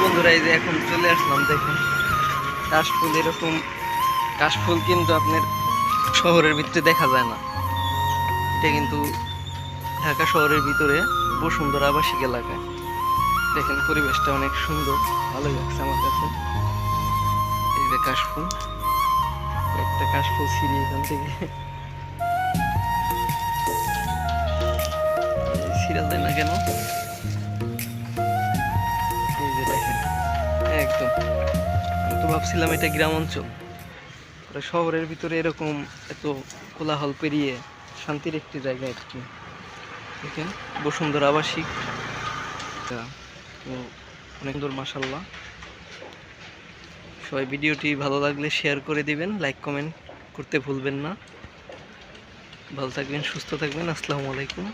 বন্ধুরা, এই যে এখন চলে আসলাম, দেখুন। কাশফুল, এরকম কাশফুল কিন্তু আপনার শহরের ভিতরে দেখা যায় না। এটা কিন্তু ঢাকা শহরের ভিতরে বসুন্ধরা আবাসিক এলাকায়। দেখেন, পরিবেশটা অনেক সুন্দর ভালো লাগছে আমার কাছে। এই যে কাশফুল একটা কাশফুল ছিঁড়ি এখান থেকে। ছিঁড়া যায় না কেন? একদম আমি তো ভাবছিলাম এটা গ্রাম অঞ্চল। শহরের ভিতরে এরকম এত কোলাহল পেরিয়ে শান্তির একটি জায়গা আর কি। দেখেন বসুন্ধরা আবাসিক। তা, তো অনেক সুন্দর মাসাল্লাহ সবাই ভিডিওটি ভালো লাগলে শেয়ার করে দিবেন লাইক কমেন্ট করতে ভুলবেন না। ভালো থাকবেন সুস্থ থাকবেন আসসালামু আলাইকুম।